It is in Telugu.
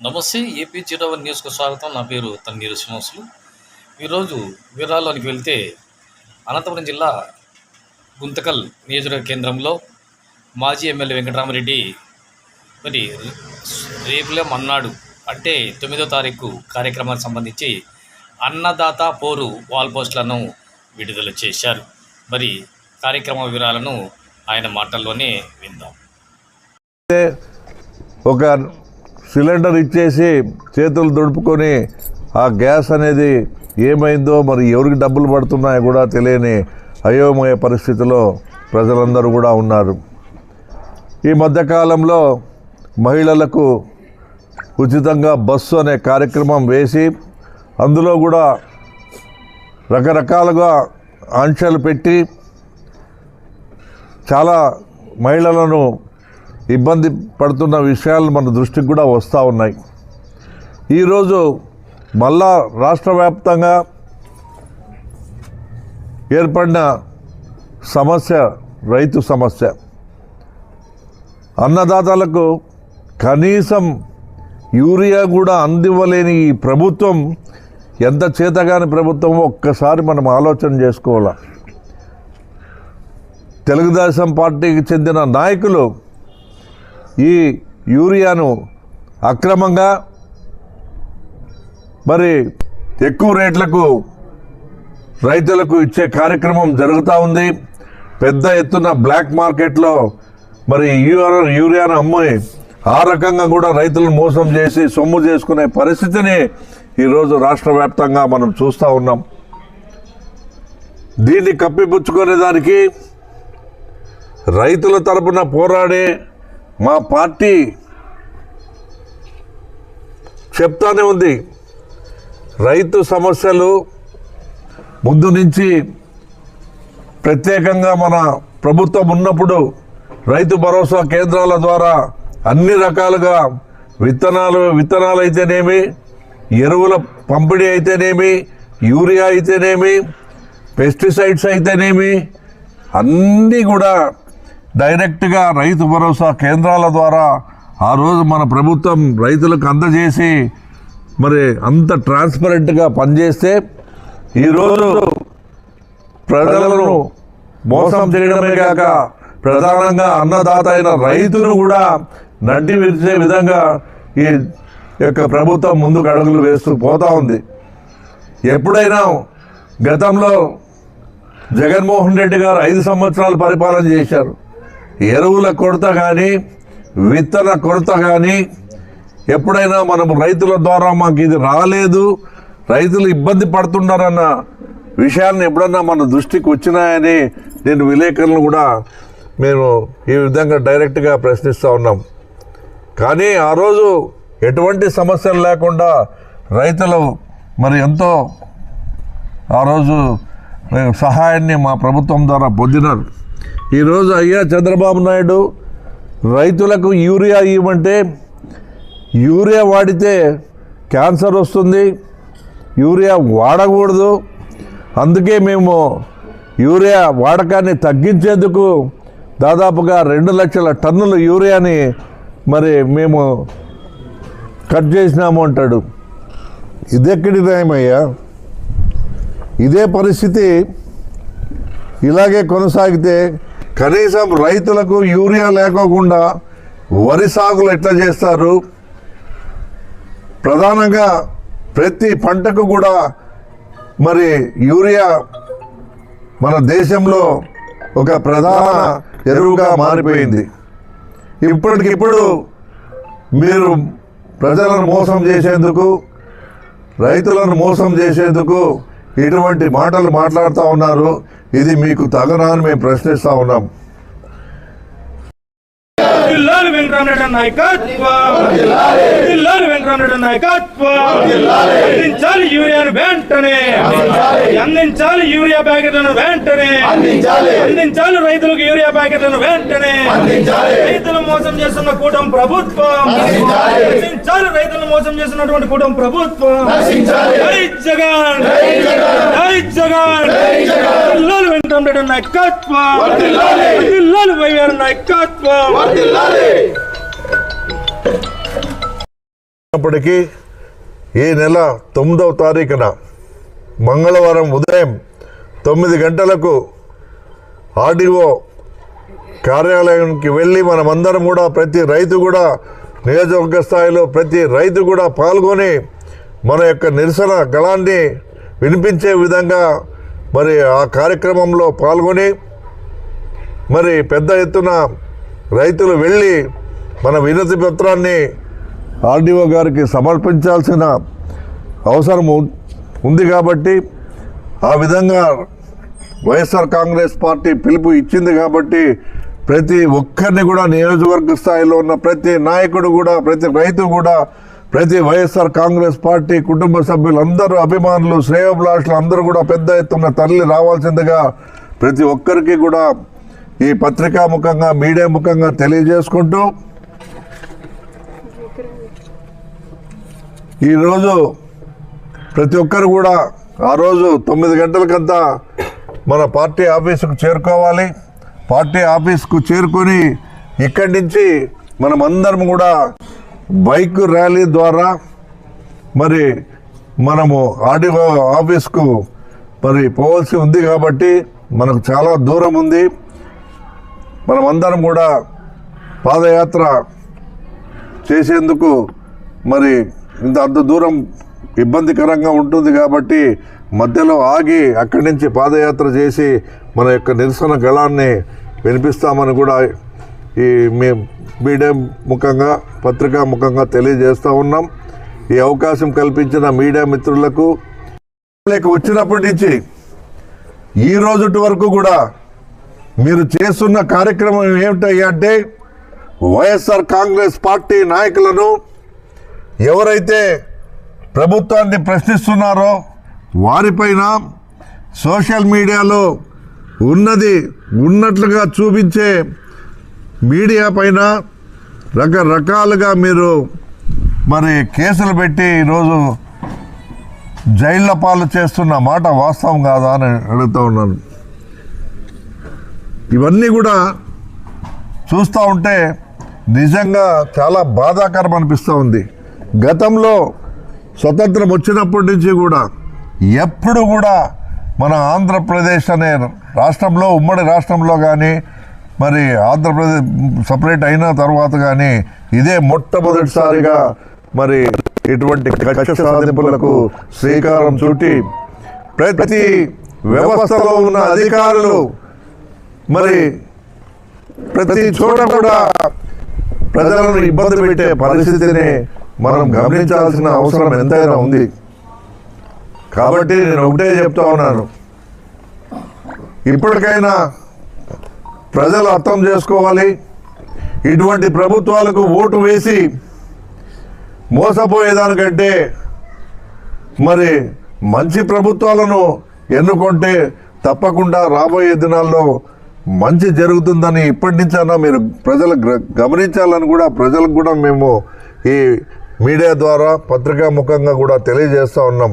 నమస్తే ఏపీ జీరో వన్ న్యూస్కు స్వాగతం. నా పేరు తన్నీరు శ్రీనివాసులు ఈరోజు వివరాల్లోనికి వెళ్తే అనంతపురం జిల్లా గుంతకల్ నియోజకవర్గ కేంద్రంలో మాజీ ఎమ్మెల్యే వెంకటరామరెడ్డి మరి రేపులే మన్నాడు అంటే తొమ్మిదో తారీఖు కార్యక్రమానికి సంబంధించి అన్నదాత పోరు వాల్ పోస్టులను విడుదల చేశారు. మరి కార్యక్రమ వివరాలను ఆయన మాటల్లోనే విందాం. ఒక సిలిండర్ ఇచ్చేసి చేతులు దుడుపుకొని ఆ గ్యాస్ అనేది ఏమైందో మరి ఎవరికి డబ్బులు పడుతున్నాయో కూడా తెలియని అయోమయ పరిస్థితిలో ప్రజలందరూ కూడా ఉన్నారు. ఈ మధ్యకాలంలో మహిళలకు ఉచితంగా బస్సు అనే కార్యక్రమం వేసి అందులో కూడా రకరకాలుగా ఆంక్షలు పెట్టి చాలా మహిళలను ఇబ్బంది పడుతున్న విషయాలు మన దృష్టికి కూడా వస్తూ ఉన్నాయి. ఈరోజు మళ్ళా రాష్ట్ర వ్యాప్తంగా ఏర్పడిన సమస్య రైతు సమస్య. అన్నదాతలకు కనీసం యూరియా కూడా అందివ్వలేని ఈ ప్రభుత్వం ఎంత చేతగాని ప్రభుత్వం ఒక్కసారి మనం ఆలోచన చేసుకోవాలి? తెలుగుదేశం పార్టీకి చెందిన నాయకులు ఈ యూరియాను అక్రమంగా మరి ఎక్కువ రేట్లకు రైతులకు ఇచ్చే కార్యక్రమం జరుగుతూ ఉంది. పెద్ద ఎత్తున బ్లాక్ మార్కెట్లో మరి యూరియా యూరియాను అమ్మి ఆ రకంగా కూడా రైతులను మోసం చేసి సొమ్ము చేసుకునే పరిస్థితిని ఈరోజు రాష్ట్ర వ్యాప్తంగా మనం చూస్తూ ఉన్నాం. దీన్ని కప్పిపుచ్చుకునే దానికి రైతుల తరపున పోరాడే మా పార్టీ చెప్తానే ఉంది. రైతు సమస్యలు ముందు నుంచి ప్రత్యేకంగా మన ప్రభుత్వం ఉన్నప్పుడు రైతు భరోసా కేంద్రాల ద్వారా అన్ని రకాలుగా విత్తనాలు విత్తనాలు అయితేనేమి ఎరువుల పంపిణీ అయితేనేమి యూరియా అయితేనేమి పెస్టిసైడ్స్ అయితేనేమి అన్నీ కూడా డైరెక్ట్గా రైతు భరోసా కేంద్రాల ద్వారా ఆ రోజు మన ప్రభుత్వం రైతులకు అందజేసి మరి అంత ట్రాన్స్పరెంట్గా పనిచేస్తే ఈరోజు ప్రజలను మోసం చేయడమే కాక ప్రధానంగా అన్నదాత అయిన రైతును కూడా నడ్డి విరిచే విధంగా ఈ యొక్క ప్రభుత్వం ముందుకు అడుగులు వేస్తూ పోతూ ఉంది. ఎప్పుడైనా గతంలో జగన్మోహన్ రెడ్డి గారు ఐదు సంవత్సరాలు పరిపాలన చేశారు. ఎరువుల కొరత కానీ విత్తన కొరత కానీ ఎప్పుడైనా మనం రైతుల ద్వారా మాకు ఇది రాలేదు రైతులు ఇబ్బంది పడుతున్నారన్న విషయాన్ని ఎప్పుడన్నా మన దృష్టికి వచ్చినాయని నేను విలేకరులను కూడా మేము ఈ విధంగా డైరెక్ట్గా ప్రశ్నిస్తూ ఉన్నాం. కానీ ఆ రోజు ఎటువంటి సమస్యలు లేకుండా రైతులు మరి ఎంతో ఆ రోజు మేము సహాయాన్ని మా ప్రభుత్వం ద్వారా పొందినారు. ఈరోజు అయ్యా చంద్రబాబు నాయుడు రైతులకు యూరియా ఇవ్వమంటే యూరియా వాడితే క్యాన్సర్ వస్తుంది యూరియా వాడకూడదు. అందుకే మేము యూరియా వాడకాన్ని తగ్గించేందుకు దాదాపుగా రెండు లక్షల టన్నుల యూరియాని మరి మేము కట్ చేసినాము అంటాడు. ఇదెక్కడి న్యాయమయ్యా? ఇదే పరిస్థితి ఇలాగే కొనసాగితే కనీసం రైతులకు యూరియా లేకోకుండా వరి సాగులు ఎట్లా చేస్తారు? ప్రధానంగా ప్రతి పంటకు కూడా మరి యూరియా మన దేశంలో ఒక ప్రధాన ఎరువుగా మారిపోయింది. ఇప్పటికిప్పుడు మీరు ప్రజలను మోసం చేసేందుకు రైతులను మోసం చేసేందుకు ఇటువంటి మాటలు మాట్లాడుతూ ఉన్నారు. ఇది మీకు తగనా అని మేము ప్రశ్నిస్తూ ఉన్నాం. వెంకటరమణ నాయకత్వం. జిల్లాలు వెంకటరమణ నాయకత్వం. అందించాలి యూరియాను వెంటనే. అందించాలి యూరియా ప్యాకెట్లను వెంటనే. అందించాలి. రైతులకు యూరియా ప్యాకెట్లను వెంటనే. రైతులు మోసం చేస్తున్న కూటం ప్రభుత్వం. అందించాలి రైతులను మోసం చేస్తున్నటువంటి కూటం ప్రభుత్వం. జగన్. జగన్. జిల్లాలు వెంకటరమణ నాయకత్వం. జిల్లాలు నాయకత్వం. ఈ నెల తొమ్మిదవ తారీఖున మంగళవారం ఉదయం తొమ్మిది గంటలకు ఆర్డీఓ కార్యాలయానికి వెళ్ళి మనమందరం కూడా ప్రతి రైతు కూడా నియోజకవర్గ స్థాయిలో ప్రతి రైతు కూడా పాల్గొని మన యొక్క నిరసన గళాన్ని వినిపించే విధంగా మరి ఆ కార్యక్రమంలో పాల్గొని మరి పెద్ద ఎత్తున రైతులు వెళ్ళి మన వినతి పత్రాన్ని ఆర్డీఓ గారికి సమర్పించాల్సిన అవసరం ఉంది కాబట్టి ఆ విధంగా వైఎస్ఆర్ కాంగ్రెస్ పార్టీ పిలుపు ఇచ్చింది కాబట్టి ప్రతి ఒక్కరిని కూడా నియోజకవర్గ స్థాయిలో ఉన్న ప్రతి నాయకుడు కూడా ప్రతి రైతు కూడా ప్రతి వైఎస్ఆర్ కాంగ్రెస్ పార్టీ కుటుంబ సభ్యులందరూ అభిమానులు శ్రేయోభిలాషులు అందరూ కూడా పెద్ద ఎత్తున తరలి రావాల్సిందిగా ప్రతి ఒక్కరికి కూడా ఈ పత్రికా ముఖంగా మీడియా ముఖంగా తెలియజేసుకుంటూ ఈరోజు ప్రతి ఒక్కరు కూడా ఆ రోజు తొమ్మిది గంటలకంతా మన పార్టీ ఆఫీసుకు చేరుకోవాలి. పార్టీ ఆఫీస్కు చేరుకొని ఇక్కడి నుంచి మనం అందరం కూడా బైక్ ర్యాలీ ద్వారా మరి మనము ఆర్డీఓ ఆఫీస్కు మరి పోవాల్సి ఉంది కాబట్టి మనకు చాలా దూరం ఉంది. మనమందరం కూడా పాదయాత్ర చేసేందుకు మరి ఇంత అంత దూరం ఇబ్బందికరంగా ఉంటుంది కాబట్టి మధ్యలో ఆగి అక్కడి నుంచి పాదయాత్ర చేసి మన యొక్క నిరసన గళాన్ని వినిపిస్తామని కూడా ఈ మీ మీడియా ముఖంగా పత్రికా ముఖంగా తెలియజేస్తూ ఉన్నాం. ఈ అవకాశం కల్పించిన మీడియా మిత్రులకు లేక వచ్చినప్పటి నుంచి ఈ రోజుటి వరకు కూడా మీరు చేస్తున్న కార్యక్రమం ఏమిటయ్యా అంటే వైఎస్ఆర్ కాంగ్రెస్ పార్టీ నాయకులను ఎవరైతే ప్రభుత్వాన్ని ప్రశ్నిస్తున్నారో వారిపైన సోషల్ మీడియాలో ఉన్నది ఉన్నట్లుగా చూపించే మీడియా పైన రకరకాలుగా మీరు మరి కేసులు పెట్టి ఈరోజు జైళ్ళ పాలు చేస్తున్న మాట వాస్తవం కాదా అని అడుగుతూ ఉన్నాను. ఇవన్నీ కూడా చూస్తూ ఉంటే నిజంగా చాలా బాధాకరం అనిపిస్తూ ఉంది. గతంలో స్వతంత్రం వచ్చినప్పటి నుంచి కూడా ఎప్పుడు కూడా మన ఆంధ్రప్రదేశ్ అనే రాష్ట్రంలో ఉమ్మడి రాష్ట్రంలో కానీ మరి ఆంధ్రప్రదేశ్ సపరేట్ అయిన తర్వాత కానీ ఇదే మొట్టమొదటిసారిగా మరి ఇటువంటి కక్ష సాధింపులకు శ్రీకారం చుట్టి ప్రతి వ్యవస్థలో ఉన్న అధికారులు మరి ప్రతి చోట కూడా ప్రజలను ఇబ్బంది పెట్టే పరిస్థితిని మనం గమనించాల్సిన అవసరం ఎంతైనా ఉంది. కాబట్టి నేను ఒకటే చెప్తా ఉన్నాను. ఇప్పటికైనా ప్రజలు అర్థం చేసుకోవాలి. ఇటువంటి ప్రభుత్వాలకు ఓటు వేసి మోసపోయేదానికంటే మరి మంచి ప్రభుత్వాలను ఎన్నుకుంటే తప్పకుండా రాబోయే దినాల్లో మంచి జరుగుతుందని ఇప్పటి నుంచైనా మీరు ప్రజలు గమనించాలని కూడా ప్రజలకు కూడా మేము ఈ మీడియా ద్వారా పత్రికా ముఖంగా కూడా తెలియజేస్తూ ఉన్నాం.